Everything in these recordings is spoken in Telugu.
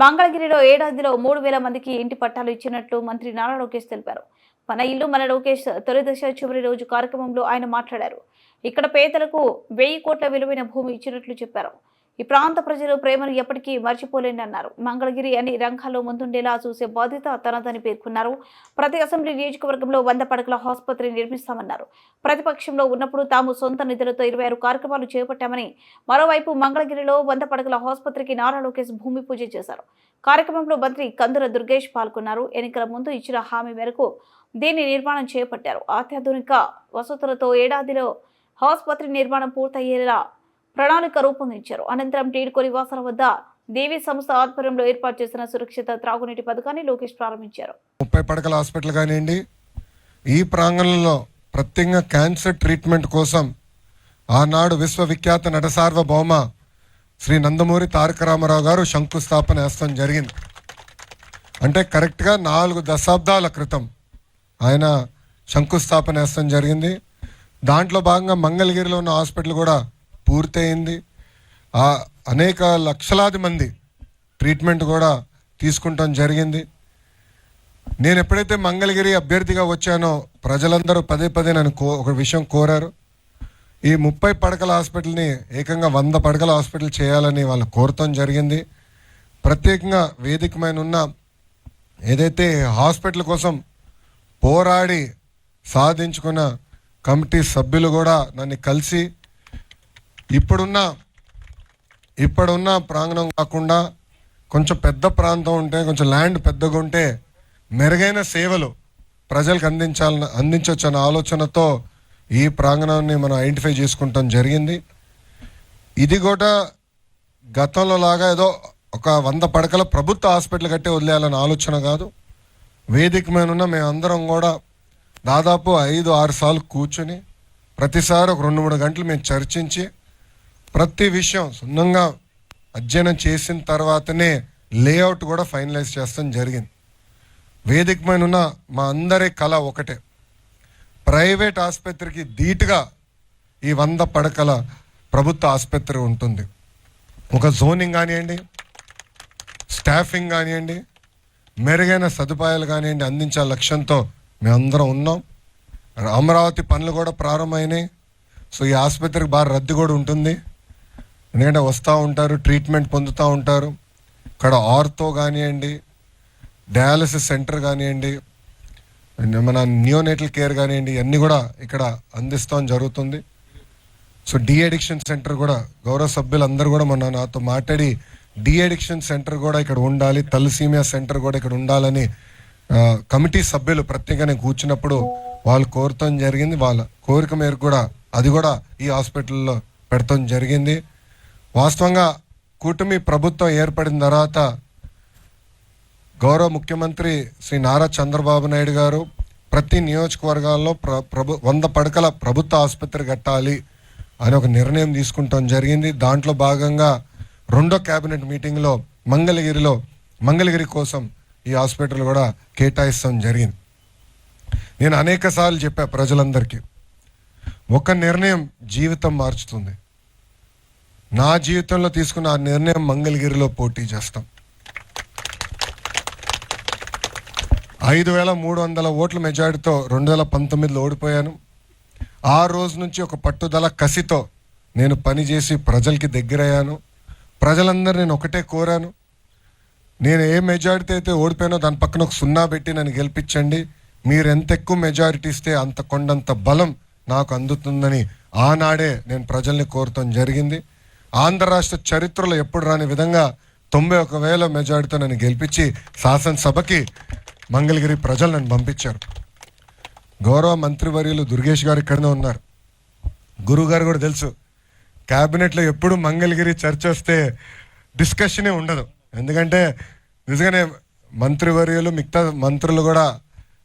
మంగళగిరిలో ఏడాదిలో మూడు వేల మందికి ఇంటి పట్టాలు ఇచ్చినట్లు మంత్రి నారా లోకేష్ తెలిపారు. మన ఇల్లు మన లోకేష్ తొలి దశ చివరి రోజు కార్యక్రమంలో ఆయన మాట్లాడారు. ఇక్కడ పేదలకు వెయ్యి కోట్ల విలువైన భూమి ఇచ్చినట్లు చెప్పారు. ఈ ప్రాంత ప్రజలు ప్రేమను ఎప్పటికీ మర్చిపోలేని అన్నారు మంగళగిరి అని రంగాల్లో ముందుండేలా చూసే బాధ్యత తనదని పేర్కొన్నారు. ప్రతి అసెంబ్లీ నియోజకవర్గంలో వంద పడకల ఆసుపత్రి నిర్మిస్తామన్నారు. ప్రతిపక్షంలో ఉన్నప్పుడు తాము సొంత నిధులతో ఇరవై ఆరు కార్యక్రమాలు చేపట్టామని మరోవైపు మంగళగిరిలో వంద పడకల ఆసుపత్రికి నారా లోకేష్ భూమి పూజ చేశారు. కార్యక్రమంలో మంత్రి కందుల దుర్గేష్ పాల్గొన్నారు. ఎన్నికల ముందు ఇచ్చిన హామీ మేరకు దీన్ని నిర్మాణం చేపట్టారు. అత్యాధునిక వసతులతో ఏడాదిలో ఆసుపత్రి నిర్మాణం పూర్తయ్యేలా ప్రణాళిక రూపొందించారు. అనంతరం టీడ్కో నివాసాల వద్ద దేవీ సంస్థ ఆధ్వర్యంలో ఏర్పాటు చేసిన సురక్షిత త్రాగునీటి పథకాన్ని లోకేష్ ప్రారంభించారు. ముప్పై పడకల హాస్పిటల్ కానివ్వండి ఈ ప్రాంగణంలో ప్రత్యేకంగా క్యాన్సర్ ట్రీట్మెంట్ కోసం ఆనాడు విశ్వవిఖ్యాత నటసార్వభౌమ శ్రీ నందమూరి తారక రామారావు గారు శంకుస్థాపన వేస్తాం జరిగింది. అంటే కరెక్ట్గా నాలుగు దశాబ్దాల క్రితం ఆయన శంకుస్థాపన వేస్తాం జరిగింది. దాంట్లో భాగంగా మంగళగిరిలో ఉన్న హాస్పిటల్ కూడా పూర్తయింది. ఆ అనేక లక్షలాది మంది ట్రీట్మెంట్ కూడా తీసుకుంటాం జరిగింది. నేను ఎప్పుడైతే మంగళగిరి అభ్యర్థిగా వచ్చానో ప్రజలందరూ పదే పదే నన్ను కో ఒక విషయం కోరారు. ఈ ముప్పై పడకల హాస్పిటల్ని ఏకంగా వంద పడకల హాస్పిటల్ చేయాలని వాళ్ళు కోరటం జరిగింది. ప్రత్యేకంగా వేదికమైన ఉన్న ఏదైతే హాస్పిటల్ కోసం పోరాడి సాధించుకున్న కమిటీ సభ్యులు కూడా నన్ను కలిసి ఇప్పుడున్న ఇప్పుడున్న ప్రాంగణం కాకుండా కొంచెం పెద్ద ప్రాంతం ఉంటే కొంచెం ల్యాండ్ పెద్దగా ఉంటే మెరుగైన సేవలు ప్రజలకు అందించాలని అందించవచ్చు అన్న ఆలోచనతో ఈ ప్రాంగణాన్ని మనం ఐడెంటిఫై చేసుకుంటాం జరిగింది. ఇది కూడా గతంలో లాగా ఏదో ఒక వంద పడకల ప్రభుత్వ హాస్పిటల్ కట్టే వదిలేయాలన్న ఆలోచన కాదు. వేదిక మీద ఉన్న మేమందరం కూడా దాదాపు ఐదు ఆరు సార్లు కూర్చుని ప్రతిసారి ఒక రెండు మూడు గంటలు మేము చర్చించి ప్రతి విషయం సున్నంగా అధ్యయనం చేసిన తర్వాతనే లేఅవుట్ కూడా ఫైనలైజ్ చేస్తాం జరిగింది. వేదిక ఉన్న మా అందరి కళ ఒకటే. ప్రైవేట్ ఆసుపత్రికి ధీటుగా ఈ వంద పడకల ప్రభుత్వ ఆసుపత్రి ఉంటుంది. ఒక జోనింగ్ కానివ్వండి స్టాఫింగ్ కానివ్వండి మెరుగైన సదుపాయాలు కానివ్వండి అందించే లక్ష్యంతో మేమందరం ఉన్నాం. అమరావతి పనులు కూడా ప్రారంభమైనాయి. సో ఈ ఆసుపత్రికి బాగా రద్దీ కూడా ఉంటుంది. ఎందుకంటే వస్తూ ఉంటారు ట్రీట్మెంట్ పొందుతూ ఉంటారు. ఇక్కడ ఆర్తో కానివ్వండి డయాలసిస్ సెంటర్ కానివ్వండి మన నియోనేటల్ కేర్ కానివ్వండి ఇవన్నీ కూడా ఇక్కడ అందిస్తాం జరుగుతుంది. సో డి అడిక్షన్ సెంటర్ కూడా గౌరవ సభ్యులందరూ కూడా మొన్న నాతో మాట్లాడి డి అడిక్షన్ సెంటర్ కూడా ఇక్కడ ఉండాలి తలసీమియా సెంటర్ కూడా ఇక్కడ ఉండాలని కమిటీ సభ్యులు ప్రత్యేకంగా కూర్చున్నప్పుడు వాళ్ళు కోరటం జరిగింది. వాళ్ళ కోరిక మేరకు కూడా అది కూడా ఈ హాస్పిటల్లో పెడతాం జరిగింది. వాస్తవంగా కూటమి ప్రభుత్వం ఏర్పడిన తర్వాత గౌరవ ముఖ్యమంత్రి శ్రీ నారా చంద్రబాబు నాయుడు గారు ప్రతి నియోజకవర్గాల్లో ప్ర ప్రభు వంద పడకల ప్రభుత్వ ఆసుపత్రి కట్టాలి అని ఒక నిర్ణయం తీసుకుంటాం జరిగింది. దాంట్లో భాగంగా రెండో కేబినెట్ మీటింగ్లో మంగళగిరిలో మంగళగిరి కోసం ఈ హాస్పిటల్ కూడా కేటాయిస్తాం జరిగింది. నేను అనేక సార్లు చెప్పా ప్రజలందరికీ ఒక నిర్ణయం జీవితం మార్చుతుంది. నా జీవితంలో తీసుకున్న ఆ నిర్ణయం మంగళగిరిలో పోటీ చేస్తాం. ఐదు వేల మూడు వందల ఓట్ల మెజారిటీతో రెండు వేల పంతొమ్మిదిలో ఓడిపోయాను. ఆ రోజు నుంచి ఒక పట్టుదల కసితో నేను పనిచేసి ప్రజలకి దగ్గరయ్యాను. ప్రజలందరూ నేను ఒకటే కోరాను. నేను ఏ మెజారిటీ అయితే ఓడిపోయానో దాని పక్కన ఒక సున్నా పెట్టి నన్ను గెలిపించండి. మీరు ఎంత ఎక్కువ మెజారిటీ ఇస్తే అంత కొండంత బలం నాకు అందుతుందని ఆనాడే నేను ప్రజల్ని కోరటం జరిగింది. ఆంధ్ర రాష్ట్ర చరిత్రలో ఎప్పుడు రాని విధంగా తొంభై ఒక వేల మెజారిటీతో నన్ను గెలిపించి శాసనసభకి మంగళగిరి ప్రజలు నన్ను పంపించారు. గౌరవ మంత్రివర్యులు దుర్గేష్ గారు ఇక్కడనే ఉన్నారు. గురువు గారు కూడా తెలుసు క్యాబినెట్లో ఎప్పుడు మంగళగిరి చర్చ వస్తే డిస్కషనే ఉండదు. ఎందుకంటే నిజంగానే మంత్రివర్యులు మిగతా మంత్రులు కూడా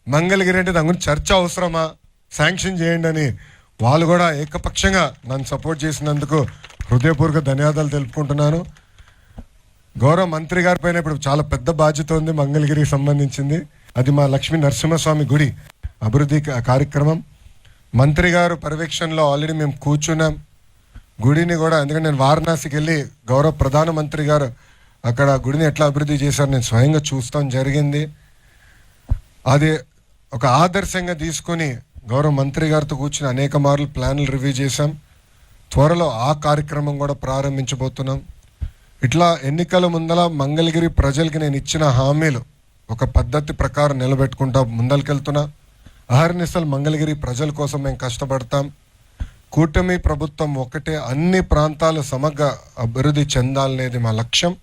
మంగళగిరి అంటే దాని గురించి చర్చ అవసరమా? శాంక్షన్ చేయండి అని వాళ్ళు కూడా ఏకపక్షంగా నన్ను సపోర్ట్ చేసినందుకు హృదయపూర్వక ధన్యవాదాలు తెలుపుకుంటున్నాను. గౌరవ మంత్రి గారి పైన ఇప్పుడు చాలా పెద్ద బాధ్యత ఉంది మంగళగిరికి సంబంధించింది. అది మా లక్ష్మీ నరసింహస్వామి గుడి అభివృద్ధి కార్యక్రమం. మంత్రి గారు పర్యవేక్షణలో ఆల్రెడీ మేము కూర్చున్నాం. గుడిని కూడా ఎందుకంటే నేను వారణాసికి వెళ్ళి గౌరవ ప్రధానమంత్రి గారు అక్కడ గుడిని ఎట్లా అభివృద్ధి చేశారు నేను స్వయంగా చూస్తాం జరిగింది. అది ఒక ఆదర్శంగా తీసుకొని గౌరవ మంత్రి గారితో కూర్చుని అనేక మార్లు ప్లాన్లు రివ్యూ చేశాం. త్వరలో ఆ కార్యక్రమం కూడా ప్రారంభించబోతున్నాం. ఇట్లా ఎన్నికల ముందల మంగళగిరి ప్రజలకి నేను ఇచ్చిన హామీలు ఒక పద్ధతి ప్రకారం నిలబెట్టుకుంటా ముందరికెళ్తున్నా అహర్నిశలు మంగళగిరి ప్రజల కోసం మేము కష్టపడతాం. కూటమి ప్రభుత్వం ఒకటే అన్ని ప్రాంతాలు సమగ్ర అభివృద్ధి చెందాలనేది మా లక్ష్యం.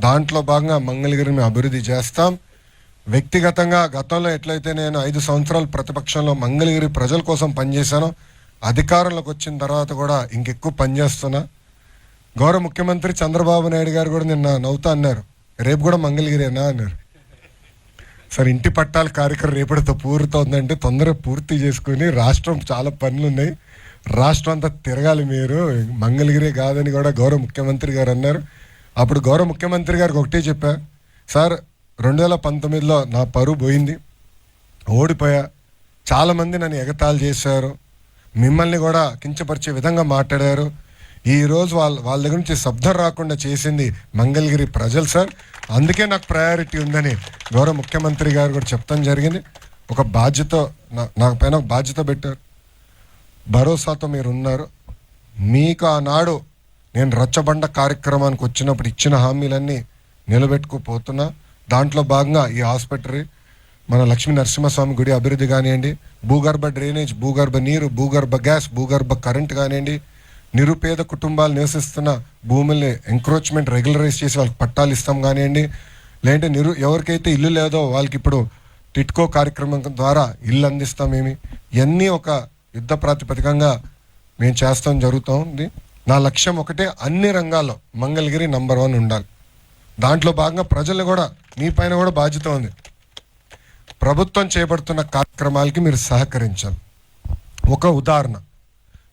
దాంట్లో భాగంగా మంగళగిరిని అభివృద్ధి చేస్తాం. వ్యక్తిగతంగా గతంలో ఎట్లయితే నేను ఐదు సంవత్సరాలు ప్రతిపక్షంలో మంగళగిరి ప్రజల కోసం పనిచేశానో అధికారంలోకి వచ్చిన తర్వాత కూడా ఇంకెక్కువ పనిచేస్తున్నా గౌరవ ముఖ్యమంత్రి చంద్రబాబు నాయుడు గారు కూడా నిన్న నవ్వుతా అన్నారు. రేపు కూడా మంగళగిరేనా అన్నారు. సార్ ఇంటి పట్టాల కార్యక్రమం రేపటితో పూర్తవుతుందంటే తొందరగా పూర్తి చేసుకుని రాష్ట్రం చాలా పనులు ఉన్నాయి రాష్ట్రం అంతా తిరగాలి మీరు. మంగళగిరి కాదని కూడా గౌరవ ముఖ్యమంత్రి గారు అన్నారు. అప్పుడు గౌరవ ముఖ్యమంత్రి గారికి ఒకటే చెప్పా. సార్ రెండు వేల పంతొమ్మిదిలో నా పరువు పోయింది. ఓడిపోయా. చాలామంది నన్ను ఎగతాళి చేశారు. మిమ్మల్ని కూడా కించపరిచే విధంగా మాట్లాడారు. ఈరోజు వాళ్ళ వాళ్ళ దగ్గర నుంచి శబ్దం రాకుండా చేసింది మంగళగిరి ప్రజలు సార్. అందుకే నాకు ప్రయారిటీ ఉందని గౌరవ ముఖ్యమంత్రి గారు కూడా చెప్తాం జరిగింది. ఒక బాధ్యత నా- నాకు పైన ఒక బాధ్యత పెట్టారు. భరోసాతో మీరు ఉన్నారు. మీకు ఆనాడు నేను రచ్చబండ కార్యక్రమానికి వచ్చినప్పుడు ఇచ్చిన హామీలన్నీ నిలబెట్టుకుపోతున్నా. దాంట్లో భాగంగా ఈ హాస్పిటల్ మన లక్ష్మీ నరసింహస్వామి గుడి అభివృద్ధి కానివ్వండి భూగర్భ డ్రైనేజ్ భూగర్భ నీరు భూగర్భ గ్యాస్ భూగర్భ కరెంట్ కానివ్వండి నిరుపేద కుటుంబాలు నివసిస్తున్న భూముల్ని ఎంక్రోచ్మెంట్ రెగ్యులరైజ్ చేసి వాళ్ళకి పట్టాలు ఇస్తాం కానివ్వండి లేదంటే నిరు ఎవరికైతే ఇల్లు లేదో వాళ్ళకి ఇప్పుడు టిట్కో కార్యక్రమం ద్వారా ఇల్లు అందిస్తామేమి ఇవన్నీ ఒక యుద్ధ ప్రాతిపదికంగా మేము చేస్తాం జరుగుతుంది నా లక్ష్యం ఒకటే అన్ని రంగాల్లో మంగళగిరి నంబర్ వన్ ఉండాలి. దాంట్లో భాగంగా ప్రజలు కూడా మీ పైన కూడా బాధ్యత ఉంది. ప్రభుత్వం చేపడుతున్న కార్యక్రమాలకి మీరు సహకరించాలి. ఒక ఉదాహరణ.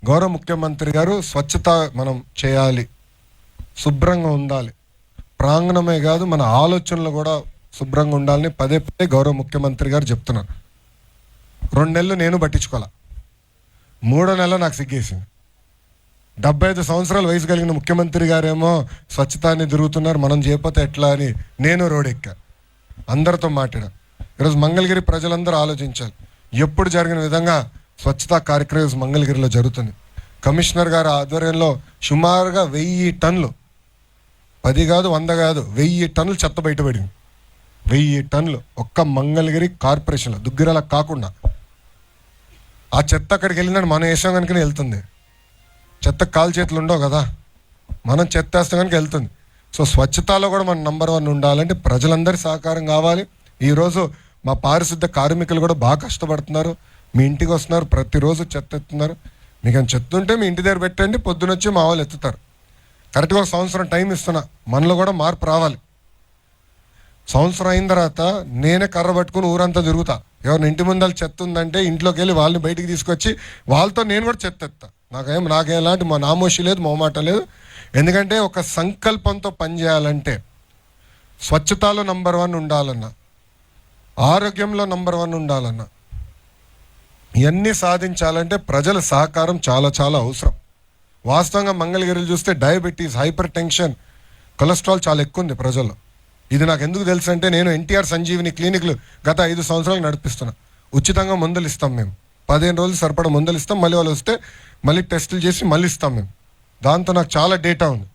గౌరవ ముఖ్యమంత్రి గారు స్వచ్ఛత మనం చేయాలి. శుభ్రంగా ఉండాలి. ప్రాంగణమే కాదు మన ఆలోచనలు కూడా శుభ్రంగా ఉండాలని పదే పదే గౌరవ ముఖ్యమంత్రి గారు చెప్తున్నారు. రెండు నెలలు నేను పట్టించుకోవాలా? మూడో నెల నాకు సిగ్గేసింది. డెబ్బై ఐదు సంవత్సరాల వయసు కలిగిన ముఖ్యమంత్రి గారేమో స్వచ్ఛతాన్ని తిరుగుతున్నారు మనం చేయకపోతే ఎట్లా అని నేను రోడెక్కా అందరితో మాట్లాడా ఈరోజు మంగళగిరి ప్రజలందరూ ఆలోచించాలి. ఎప్పుడు జరిగిన విధంగా స్వచ్ఛతా కార్యక్రమం ఈరోజు మంగళగిరిలో జరుగుతుంది. కమిషనర్ గారి ఆధ్వర్యంలో సుమారుగా వెయ్యి టన్నులు పది కాదు వంద కాదు వెయ్యి టన్నులు చెత్త బయటపడింది వెయ్యి టన్నులు ఒక్క మంగళగిరి కార్పొరేషన్లో దుగ్గిరాల కాకుండా. ఆ చెత్త అక్కడికి వెళ్ళిందని మనం వేసాం కనుకనే వెళ్తుంది. చెత్త కాలు చేతులు ఉండవు కదా. మనం చెత్త వేస్తాం కనుక వెళ్తుంది. సో స్వచ్ఛతలో కూడా మనం నంబర్ వన్ ఉండాలంటే ప్రజలందరి సహకారం కావాలి. ఈరోజు మా పారిశుద్ధ కార్మికులు కూడా బాగా కష్టపడుతున్నారు. మీ ఇంటికి వస్తున్నారు ప్రతిరోజు చెత్త ఎత్తున్నారు మీకు అని చెత్త ఉంటే మీ ఇంటి దగ్గర పెట్టండి పొద్దునొచ్చి మా వాళ్ళు ఎత్తుతారు. కరెక్ట్గా ఒక సంవత్సరం టైం ఇస్తున్నా మనలో కూడా మార్పు రావాలి. సంవత్సరం అయిన తర్వాత నేనే కర్ర పట్టుకుని ఊరంతా తిరుగుతా. ఎవరిని ఇంటి ముందర చెత్త ఉందంటే ఇంట్లోకి వెళ్ళి వాళ్ళని బయటికి తీసుకొచ్చి వాళ్ళతో నేను కూడా చెత్త ఎత్తా. నాకేం నాకేం ఎలాంటి మా నామోషి లేదు మొహమాట లేదు. ఎందుకంటే ఒక సంకల్పంతో పనిచేయాలంటే స్వచ్ఛతలో నంబర్ వన్ ఉండాలన్నా ఆరోగ్యంలో నంబర్ వన్ ఉండాలన్నా. ఇవన్నీ సాధించాలంటే ప్రజల సహకారం చాలా చాలా అవసరం. వాస్తవంగా మంగళగిరిలు చూస్తే డయాబెటీస్ హైపర్ టెన్షన్ కొలెస్ట్రాల్ చాలా ఎక్కువ ఉంది ప్రజల్లో. ఇది నాకు ఎందుకు తెలుసు అంటే నేను ఎన్టీఆర్ సంజీవిని క్లినిక్లు గత ఐదు సంవత్సరాలు నడిపిస్తున్నా. ఉచితంగా మందులు ఇస్తాం మేము. పదిహేను రోజులు సరిపడ మందులు ఇస్తాం. మళ్ళీ వాళ్ళు వస్తే మళ్ళీ టెస్టులు చేసి మళ్ళీ ఇస్తాం మేము. దాంతో నాకు చాలా డేటా ఉంది.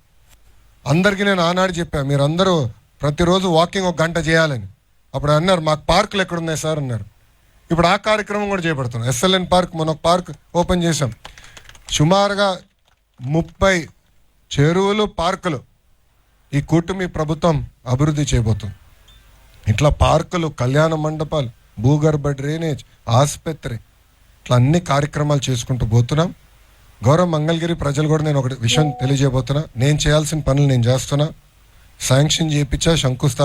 అందరికీ నేను ఆనాడు చెప్పాను మీరందరూ ప్రతిరోజు వాకింగ్ ఒక గంట చేయాలని. అప్పుడు అన్నారు మాకు పార్కులు ఎక్కడున్నాయి సార్? అన్నారు. ఇప్పుడు ఆ కార్యక్రమం కూడా చేపడుతున్నాం. ఎస్ఎల్ఎన్ పార్క్ మన పార్క్ ఓపెన్ చేసాం సుమారుగా ముప్పై చెరువులు పార్కులు ఈ కూటమి ప్రభుత్వం అభివృద్ధి చేయబోతుంది. ఇట్లా పార్కులు కళ్యాణ మండపాలు భూగర్భ డ్రైనేజ్ ఆసుపత్రి ఇట్లా అన్ని కార్యక్రమాలు చేసుకుంటూ పోతున్నాం. గౌరవ మంగళగిరి ప్రజలు కూడా నేను ఒకటి విషయం తెలియజేయబోతున్నా. నేను చేయాల్సిన పనులు నేను చేస్తున్నా. శాంక్షన్ చేయించా శంకుస్థాపన